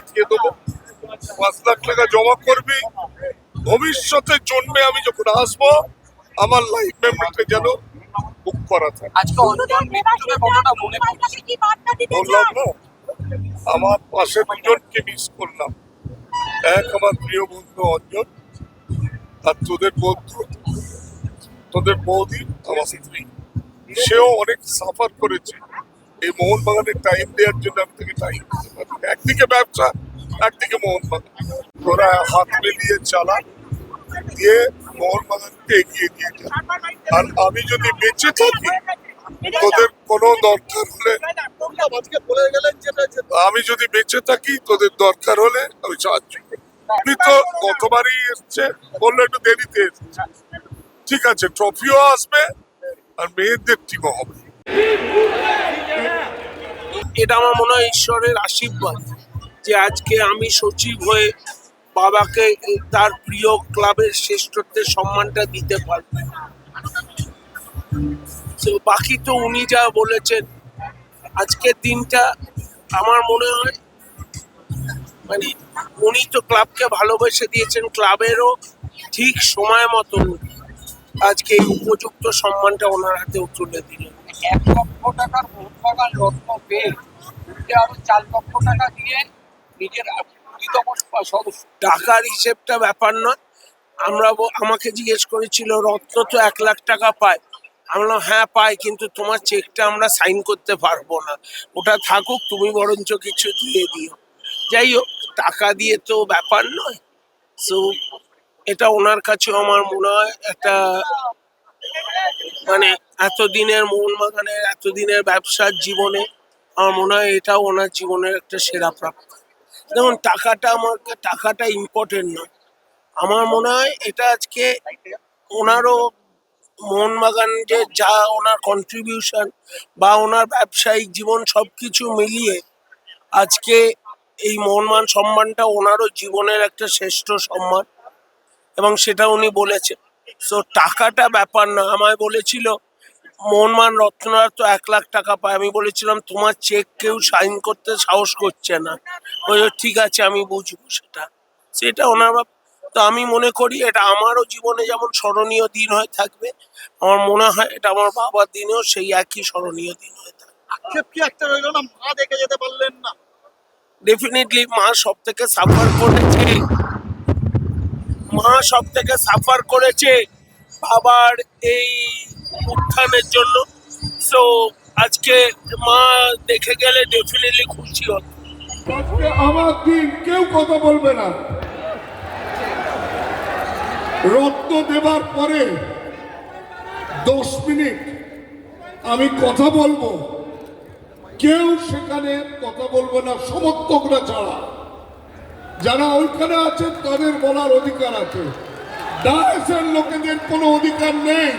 দেখিয়ে দেবো। পাঁচ লাখ টাকা জমা করবি। ভবিষ্যতে জন্মে আমি যখন আসব আমার লাইফ মেমোরিটা যেন বুক করা থাকে। মনে বললাম না। আমার পাশে দুজনকে মিস করলাম। এক আমার প্রিয় বন্ধু অঞ্জন আর তোদের বন্ধু তোদের বৌদি আমার স্ত্রী সেও অনেক সাফার করেছে। এই মোহনবাগানের টাইম দেওয়ার জন্য আমি তাকে টাইম দিতে একদিকে ব্যবসা, একদিকে মোহনবাগান। তোরা হাত মিলিয়ে চালা, দিয়ে মোহনবাগানকে এগিয়ে দিয়ে যা। আর আমি যদি বেঁচে থাকি, তোদের কোনো দরকার হলে আমি যদি বেঁচে থাকি, তোদের দরকার হলে আমি সাহায্য তুমি তো গতবারই এসছে, বলল একটু দেরিতে এসছে। ঠিক আছে ট্রফিও আসবে, আর মেয়েদের টিমও হবে। এটা আমার মনে হয় ঈশ্বরের আশীর্বাদ যে আজকে আমি সচিব হয়ে বাবাকে তার প্রিয় ক্লাবের শ্রেষ্ঠত্বের সম্মানটা দিতে পারব। তো বাকি তো উনি যা বলেছেন, আজকের দিনটা আমার মনে হয় মানে উনি তো ক্লাবকে ভালোবেসে দিয়েছেন, ক্লাবেরও ঠিক সময় মতন আজকে উপযুক্ত সম্মানটা ওনার হাতেও তুলে দিলেন। এক লক্ষ টাকার মোহনবাগান রত্ন পেয়ে আরও চার লক্ষ টাকা দিয়ে নিজের টাকার হিসেবটা ব্যাপার নয়। আমরা আমাকে জিজ্ঞেস করেছিল, রত্ন তো এক লাখ টাকা পায়। আমি বললাম হ্যাঁ পাই, কিন্তু তোমার চেকটা আমরা সাইন করতে পারব না। ওটা থাকুক, তুমি বরঞ্চ কিছু দিয়ে দিও। যাই হোক, টাকা দিয়ে তো ব্যাপার নয়। সো এটা ওনার কাছে আমার মনে হয় একটা মানে এতদিনের মোহনবাগানের এতদিনের ব্যবসার জীবনে আমার মনে হয় এটাও ওনার জীবনের একটা সেরা প্রাপ্ত। যেমন টাকাটা আমার টাকাটা ইম্পর্টেন্ট নয়। আমার মনে হয় এটা আজকে ওনারও মোহনবাগান যে যা ওনার কন্ট্রিবিউশন বা ওনার ব্যবসায়িক জীবন সব কিছু মিলিয়ে আজকে এই মোহনমান সম্মানটা ওনারও জীবনের একটা শ্রেষ্ঠ সম্মান এবং সেটা উনি বলেছেন। সো টাকাটা ব্যাপার না। আমায় বলেছিল মোহনমান রত্নার তো এক লাখ টাকা পায়। আমি বলেছিলাম তোমার চেক কেউ সাইন করতে সাহস করছে না। ওই ঠিক আছে আমি বুঝব সেটা। সেটা ওনার তো আমি মনে করি এটা আমারও জীবনে যেমন স্মরণীয় দিন হয়ে থাকবে আমার মনে হয় এটা আমার বাবার দিনেও সেই একই স্মরণীয় দিন হয়ে থাকবে। আক্ষেপ কি একটা রইল না? মা দেখে যেতে পারলেন না। ডেফিনেটলি মা সব থেকে সাফার করেছে। মা সব থেকে সাফার করেছে। বাবার এই উত্থানের জন্য। সো আজকে মা দেখে গেলে ডেফিনেটলি খুশি হতো আমার দিন কেউ কথা বলবে না। রত্ন দেবার পরে দশ মিনিট আমি কথা বলব। কেউ সেখানে কথা বলবে না, সমর্থকরা ছাড়া। যারা ওইখানে আছে, তাদের বলার অধিকার আছে। ডায়াসের লোকেদের কোনো অধিকার নেই।